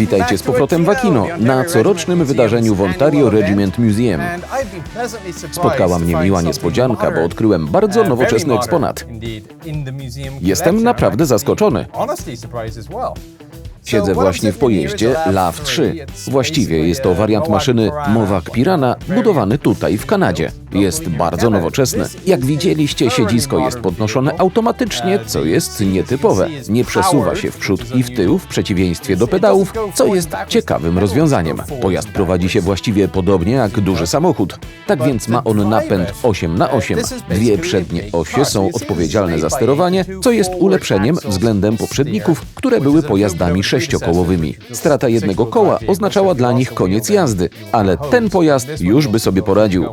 Witajcie z powrotem w Aquino na corocznym wydarzeniu w Ontario Regiment Museum. Spotkała mnie miła niespodzianka, bo odkryłem bardzo nowoczesny eksponat. Jestem naprawdę zaskoczony. Siedzę właśnie w pojeździe LAV 3. Właściwie jest to wariant maszyny Mowak Pirana budowany tutaj w Kanadzie. Jest bardzo nowoczesny. Jak widzieliście, siedzisko jest podnoszone automatycznie, co jest nietypowe. Nie przesuwa się w przód i w tył w przeciwieństwie do pedałów, co jest ciekawym rozwiązaniem. Pojazd prowadzi się właściwie podobnie jak duży samochód. Tak więc ma on napęd 8 na 8 Dwie przednie osie są odpowiedzialne za sterowanie, co jest ulepszeniem względem poprzedników, które były pojazdami sześciokołowymi. Strata jednego koła oznaczała dla nich koniec jazdy, ale ten pojazd już by sobie poradził.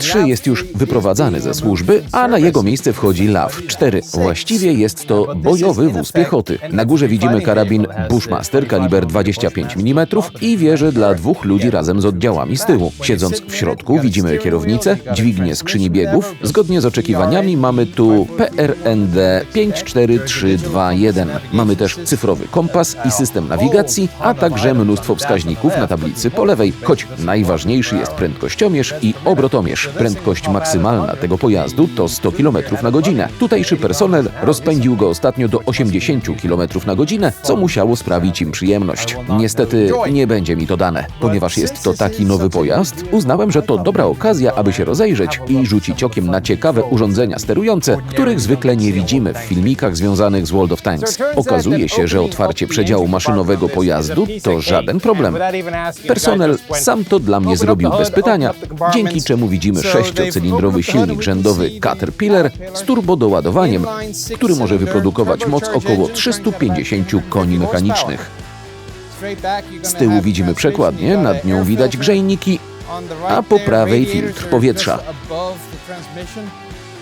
3 jest już wyprowadzany ze służby, a na jego miejsce wchodzi LAV 4. Właściwie jest to bojowy wóz piechoty. Na górze widzimy karabin Bushmaster kaliber 25 mm i wieżę dla dwóch ludzi razem z oddziałami z tyłu. Siedząc w środku widzimy kierownicę, dźwignię skrzyni biegów. Zgodnie z oczekiwaniami mamy tu PRND 54321. Mamy też cyfrowy kompas i system nawigacji, a także mnóstwo wskaźników na tablicy po lewej, choć najważniejszy jest prędkościomierz i obrotomierz. Prędkość maksymalna tego pojazdu to 100 km na godzinę. Tutejszy personel rozpędził go ostatnio do 80 km na godzinę, co musiało sprawić im przyjemność. Niestety nie będzie mi to dane. Ponieważ jest to taki nowy pojazd, uznałem, że to dobra okazja, aby się rozejrzeć i rzucić okiem na ciekawe urządzenia sterujące, których zwykle nie widzimy w filmikach związanych z World of Tanks. Okazuje się, że otwarcie przedziału maszynowego pojazdu to żaden problem. Personel sam to dla mnie zrobił bez pytania, dzięki czemu widzimy sześciocylindrowy silnik rzędowy Caterpillar z turbodoładowaniem, który może wyprodukować moc około 350 koni mechanicznych. Z tyłu widzimy przekładnię, nad nią widać grzejniki, a po prawej filtr powietrza.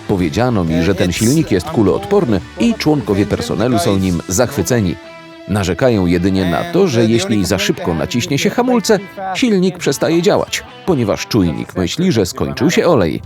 Powiedziano mi, że ten silnik jest kuloodporny i członkowie personelu są nim zachwyceni. Narzekają jedynie na to, że jeśli za szybko naciśnie się hamulce, silnik przestaje działać, ponieważ czujnik myśli, że skończył się olej.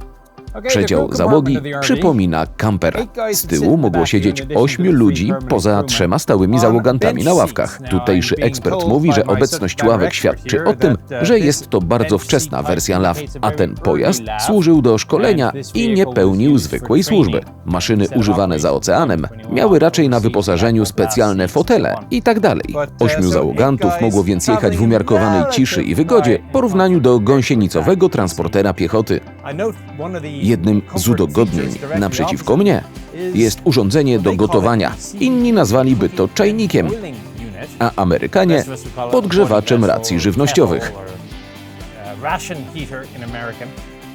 Przedział załogi przypomina kamper. Z tyłu mogło siedzieć ośmiu ludzi poza trzema stałymi załogantami na ławkach. Tutejszy ekspert mówi, że obecność ławek świadczy o tym, że jest to bardzo wczesna wersja LAW, a ten pojazd służył do szkolenia i nie pełnił zwykłej służby. Maszyny używane za oceanem miały raczej na wyposażeniu specjalne fotele i tak dalej. Ośmiu załogantów mogło więc jechać w umiarkowanej ciszy i wygodzie w porównaniu do gąsienicowego transportera piechoty. Jednym z udogodnień naprzeciwko mnie jest urządzenie do gotowania. Inni nazwaliby to czajnikiem, a Amerykanie podgrzewaczem racji żywnościowych.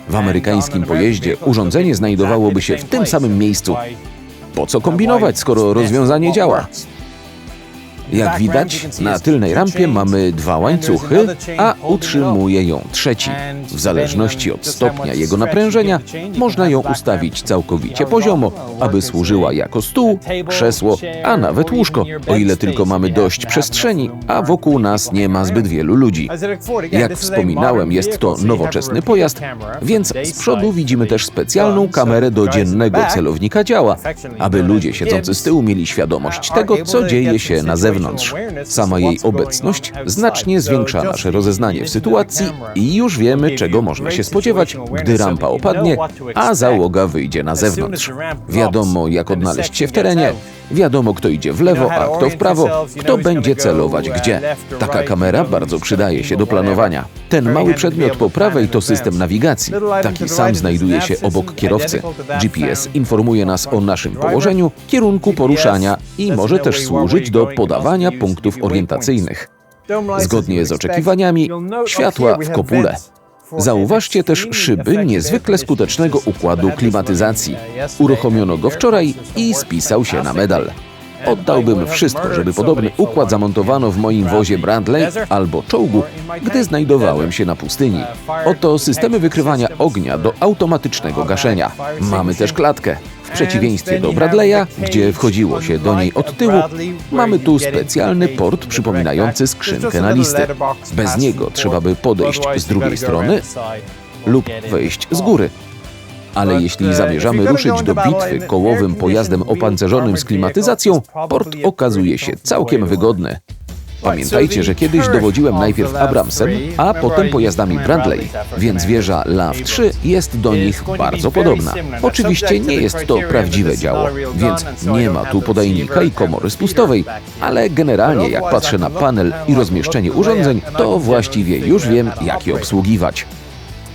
W amerykańskim pojeździe urządzenie znajdowałoby się w tym samym miejscu. Po co kombinować, skoro rozwiązanie działa? Jak widać, na tylnej rampie mamy dwa łańcuchy, a utrzymuje ją trzeci. W zależności od stopnia jego naprężenia, można ją ustawić całkowicie poziomo, aby służyła jako stół, krzesło, a nawet łóżko, o ile tylko mamy dość przestrzeni, a wokół nas nie ma zbyt wielu ludzi. Jak wspominałem, jest to nowoczesny pojazd, więc z przodu widzimy też specjalną kamerę do dziennego celownika działa, aby ludzie siedzący z tyłu mieli świadomość tego, co dzieje się na zewnątrz zewnątrz. Sama jej obecność znacznie zwiększa nasze rozeznanie w sytuacji i już wiemy, czego można się spodziewać, gdy rampa opadnie, a załoga wyjdzie na zewnątrz. Wiadomo, jak odnaleźć się w terenie, wiadomo, kto idzie w lewo, a kto w prawo, kto będzie celować gdzie. Taka kamera bardzo przydaje się do planowania. Ten mały przedmiot po prawej to system nawigacji. Taki sam znajduje się obok kierowcy. GPS informuje nas o naszym położeniu, kierunku poruszania i może też służyć do podawania punktów orientacyjnych. Zgodnie z oczekiwaniami, światła w kopule. Zauważcie też szyby niezwykle skutecznego układu klimatyzacji. Uruchomiono go wczoraj i spisał się na medal. Oddałbym wszystko, żeby podobny układ zamontowano w moim wozie Bradley albo czołgu, gdy znajdowałem się na pustyni. Oto systemy wykrywania ognia do automatycznego gaszenia. Mamy też klatkę. W przeciwieństwie do Bradley'a, gdzie wchodziło się do niej od tyłu, mamy tu specjalny port przypominający skrzynkę na listy. Bez niego trzeba by podejść z drugiej strony lub wejść z góry. Ale jeśli zamierzamy ruszyć do bitwy kołowym pojazdem opancerzonym z klimatyzacją, port okazuje się całkiem wygodny. Pamiętajcie, że kiedyś dowodziłem najpierw Abramsem, a potem pojazdami Bradley, więc wieża LAV 3 jest do nich bardzo podobna. Oczywiście nie jest to prawdziwe działo, więc nie ma tu podajnika i komory spustowej, ale generalnie jak patrzę na panel i rozmieszczenie urządzeń, to właściwie już wiem, jak je obsługiwać.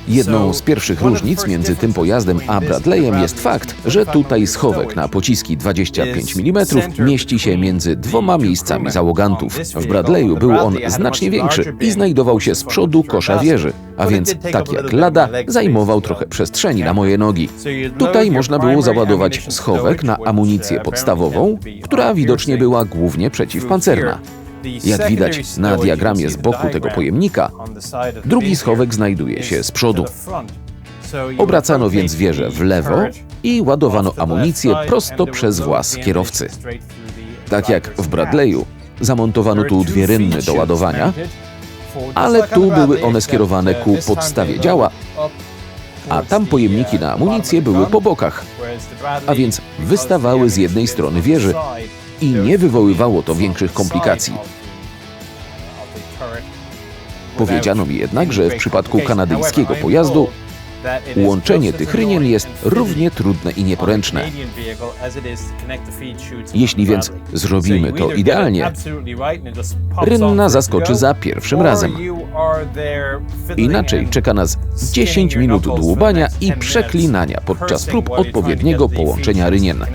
Jedną z pierwszych różnic między tym pojazdem a Bradleyem jest fakt, że tutaj schowek na pociski 25 mm mieści się między dwoma miejscami załogantów. W Bradleyu był on znacznie większy i znajdował się z przodu kosza wieży, a więc tak jak lada zajmował trochę przestrzeni na moje nogi. Tutaj można było załadować schowek na amunicję podstawową, która widocznie była głównie przeciwpancerna. Jak widać na diagramie z boku tego pojemnika, drugi schowek znajduje się z przodu. Obracano więc wieżę w lewo i ładowano amunicję prosto przez włas kierowcy. Tak jak w Bradleyu, zamontowano tu dwie rynny do ładowania, ale tu były one skierowane ku podstawie działa, a tam pojemniki na amunicję były po bokach, a więc wystawały z jednej strony wieży i nie wywoływało to większych komplikacji. Powiedziano mi jednak, że w przypadku kanadyjskiego pojazdu łączenie tych rynien jest równie trudne i nieporęczne. Jeśli więc zrobimy to idealnie, rynna zaskoczy za pierwszym razem. Inaczej czeka nas 10 minut dłubania i przeklinania podczas prób odpowiedniego połączenia rynien.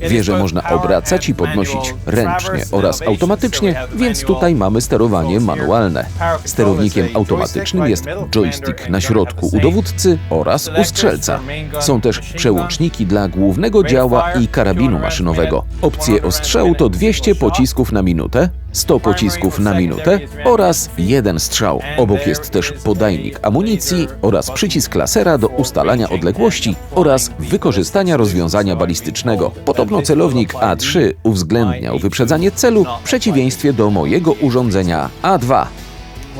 Wieżę można obracać i podnosić ręcznie oraz automatycznie, więc tutaj mamy sterowanie manualne. Sterownikiem automatycznym jest joystick na środku u dowódcy oraz u strzelca. Są też przełączniki dla głównego działa i karabinu maszynowego. Opcje ostrzału to 200 pocisków na minutę, 100 pocisków na minutę oraz jeden strzał. Obok jest też podajnik amunicji oraz przycisk lasera do ustalania odległości oraz wykorzystania rozwiązania balistycznego. Podobno celownik A3 uwzględniał wyprzedzanie celu w przeciwieństwie do mojego urządzenia A2.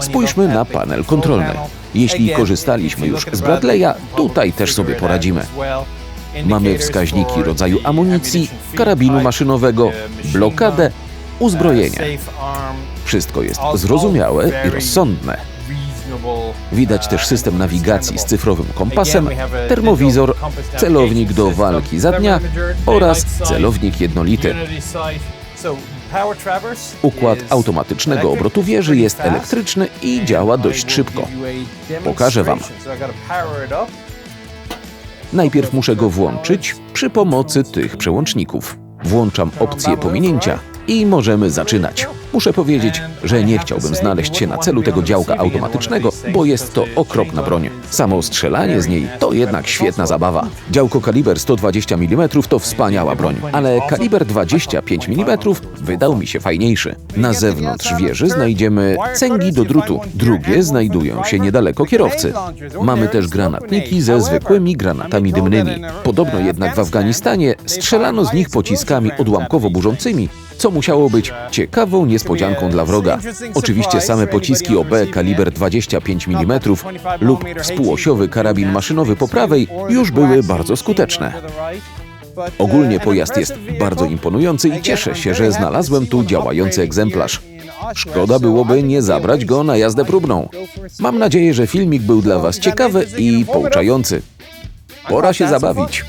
Spójrzmy na panel kontrolny. Jeśli korzystaliśmy już z Bradley'a, tutaj też sobie poradzimy. Mamy wskaźniki rodzaju amunicji, karabinu maszynowego, blokadę, uzbrojenie. Wszystko jest zrozumiałe i rozsądne. Widać też system nawigacji z cyfrowym kompasem, termowizor, celownik do walki za dnia oraz celownik jednolity. Układ automatycznego obrotu wieży jest elektryczny i działa dość szybko. Pokażę Wam. Najpierw muszę go włączyć przy pomocy tych przełączników. Włączam opcję pominięcia i możemy zaczynać. Muszę powiedzieć, że nie chciałbym znaleźć się na celu tego działka automatycznego, bo jest to okropna broń. Samo strzelanie z niej to jednak świetna zabawa. Działko kaliber 120 mm to wspaniała broń, ale kaliber 25 mm wydał mi się fajniejszy. Na zewnątrz wieży znajdziemy cęgi do drutu, drugie znajdują się niedaleko kierowcy. Mamy też granatniki ze zwykłymi granatami dymnymi. Podobno jednak w Afganistanie strzelano z nich pociskami odłamkowo-burzącymi, co musiało być ciekawą niespodzianką dla wroga. Oczywiście same pociski OB kaliber 25 mm lub współosiowy karabin maszynowy po prawej już były bardzo skuteczne. Ogólnie pojazd jest bardzo imponujący i cieszę się, że znalazłem tu działający egzemplarz. Szkoda byłoby nie zabrać go na jazdę próbną. Mam nadzieję, że filmik był dla Was ciekawy i pouczający. Pora się zabawić.